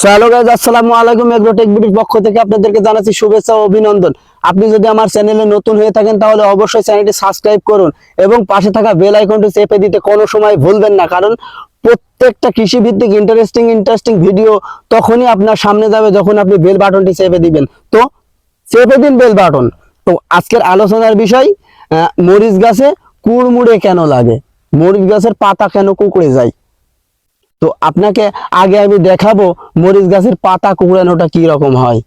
Hello guys আসসালামু পক্ষ থেকে আপনাদেরকে জানাচ্ছি শুভেচ্ছা ও অভিনন্দন। আপনি যদি আমার চ্যানেলে নতুন হয়ে থাকেন, তাহলে অবশ্যই চ্যানেলটি সাবস্ক্রাইব করুন এবং পাশে থাকা চেপে দিতে কোনো সময় ভুলবেন না, কারণ প্রত্যেকটা কৃষি ভিত্তিক ইন্টারেস্টিং ইন্টারেস্টিং ভিডিও তখনই আপনার সামনে যাবে যখন আপনি বেল বাটনটি চেপে দিবেন। তো, চেপে দিন বেল বাটন তো, আজকের আলোচনার বিষয় মরিচ গাছে কুড়মুড়ে কেন লাগে? মরিচ গাছের পাতা কেন কুকড়ে যায়? তো আপনাকে আগে আমি দেখাবো মরিচ গাছের পাতা কুকড়ানোটা কি রকম হয়।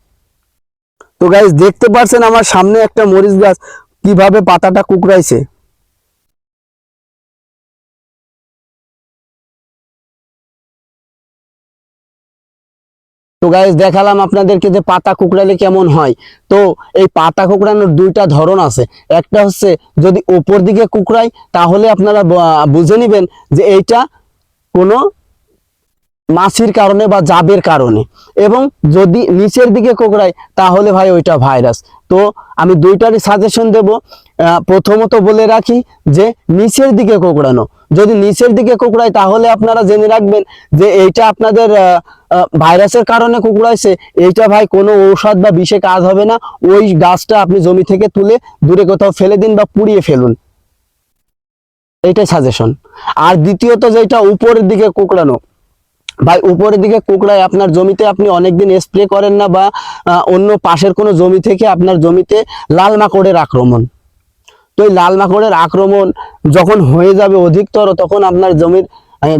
তো গাইজ দেখতে পাচ্ছেন আমার সামনে একটা মরিচ গাছ কীভাবে পাতাটা কুকড়াইছে। তো গাইজ দেখালাম আপনাদেরকে যে পাতা কুকড়ালে কেমন হয়। তো এই পাতা কুকড়ানোর দুইটা ধরন আছে। একটা হচ্ছে যদি ওপর দিকে কুকড়ায় তাহলে আপনারা বুঝে নিবেন যে এইটা কোনো মাছির কারণে বা জাবের কারণে। এবং যদি নিচের দিকে কোকড়ায়, তাহলে ভাই ওইটা ভাইরাস। তো আমি দুইটারই সাজেশন দেব। প্রথমত বলে রাখি যে নিচের দিকে কোকড়ানো। যদি নিচের দিকে কোকড়ায়, তাহলে আপনারা জেনে রাখবেন যে এইটা আপনাদের ভাইরাসের কারণে কুকড়াইছে। এইটা ভাই কোনো ঔষধ বা বিষে কাজ হবে না। ওই গাছটা আপনি জমি থেকে তুলে দূরে কোথাও ফেলে দিন বা পুড়িয়ে ফেলুন। এইটাই সাজেশন আর দ্বিতীয়ত যেটা উপরের দিকে কুকড়ানো ভাই, উপরের দিকে কুকড়ায় আপনার জমিতে আপনি অনেকদিন স্প্রে করেন না বা অন্য পাশের কোনো জমি থেকে আপনার জমিতে লাল মাকড়ের আক্রমণ। তো এই লাল মাকড়ের আক্রমণ যখন হয়ে যাবে অধিকতর, তখন আপনার জমির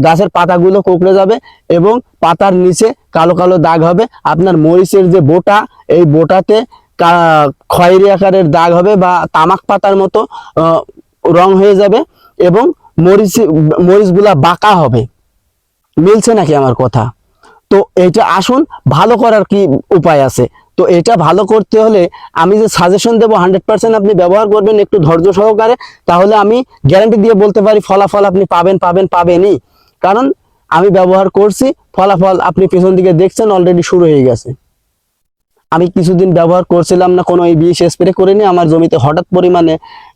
গাছের পাতাগুলো কুকড়ে যাবে এবং পাতার নিচে কালো কালো দাগ হবে। আপনার মরিচের যে বোটা, এই বোটাতে খয়েরি আকারের দাগ হবে বা তামাক পাতার মতো রং হয়ে যাবে এবং মরিচ, মরিচগুলা বাঁকা হবে। মিলছে নাকি আমার কথা? তো এটা আসুন, ভালো করার কি উপায় আছে? তো এটা ভালো করতে হলে আমি যে সাজেশন দেবো হান্ড্রেড পার্সেন্ট আপনি ব্যবহার করবেন একটু ধৈর্য সহকারে, তাহলে আমি গ্যারান্টি দিয়ে বলতে পারি ফলাফল আপনি পাবেন পাবেন, পাবেনই। কারণ আমি ব্যবহার করছি, ফলাফল আপনি পেছন দিকে দেখছেন অলরেডি শুরু হয়ে গেছে। আমি কিছুদিন ব্যবহার করছিলাম না, কোনো এই বিষ স্প্রে করিনি, আমার জমিতে হঠাৎ পরিমাণে,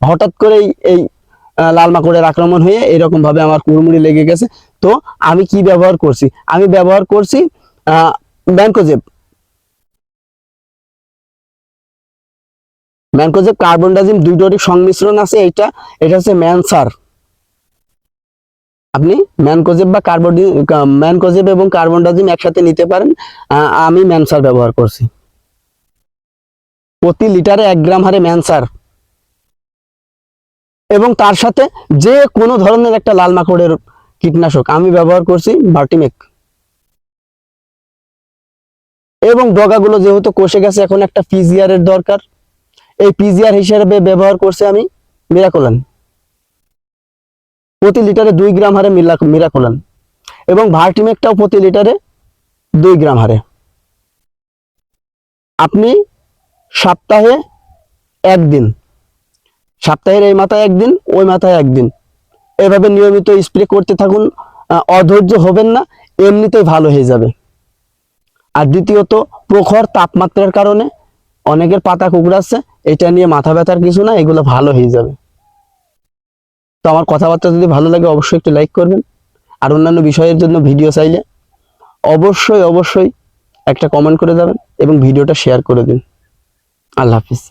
হঠাৎ করেই এই লাল মাকড়ের আক্রমণ হয়ে এরকম ভাবে আমার কুড়মুড়ি লেগে গেছে। তো আমি কি ব্যবহার করছি? আমি ব্যবহার করছি ম্যানকোজেব। ম্যানকোজেব কার্বন ডাইজিম দুইটারই সংমিশ্রণ আছে এটা এটা হচ্ছে ম্যানসার। আপনি ম্যানকোজেব বা কার্বন ম্যানকোজেব এবং কার্বন ডাইজিম একসাথে নিতে পারেন আমি ম্যানসার ব্যবহার করছি। প্রতি লিটারে এক গ্রাম হারে ম্যানসার। এবং তার সাথে যে কোনো ধরনের একটা লাল মাকড়ের কীটনাশক আমি ব্যবহার করছি ভার্টিমেক এবং ডগাগুলো যেহেতু কষে গেছে, এখন একটা পিজিআর এর দরকার। এই পিজিআর হিসেবে ব্যবহার করছি আমি মিরাকোলান প্রতি লিটারে দুই গ্রাম হারে মিলা- মিরাকোলান এবং ভার্টিমেকটাও প্রতি লিটারে দুই গ্রাম হারে। আপনি সপ্তাহে একদিন সপ্তাহের এই মাথায় একদিন, ওই মাথায় একদিন। এভাবে নিয়মিত স্প্রে করতে থাকুন অধৈর্য হবেন না, এমনিতেই ভালো হয়ে যাবে। আর দ্বিতীয়ত, প্রখর তাপমাত্রার কারণে অনেকের পাতা কুকড়াচ্ছে, এটা নিয়ে মাথা ব্যথার কিছু না, এগুলো ভালো হয়ে যাবে। তো আমার কথাবার্তা যদি ভালো লাগে, অবশ্যই একটু লাইক করবেন। আর অন্যান্য বিষয়ের জন্য ভিডিও চাইলে অবশ্যই অবশ্যই একটা কমেন্ট করে দেবেন এবং ভিডিওটা শেয়ার করে দিন। আল্লাহ হাফিজ।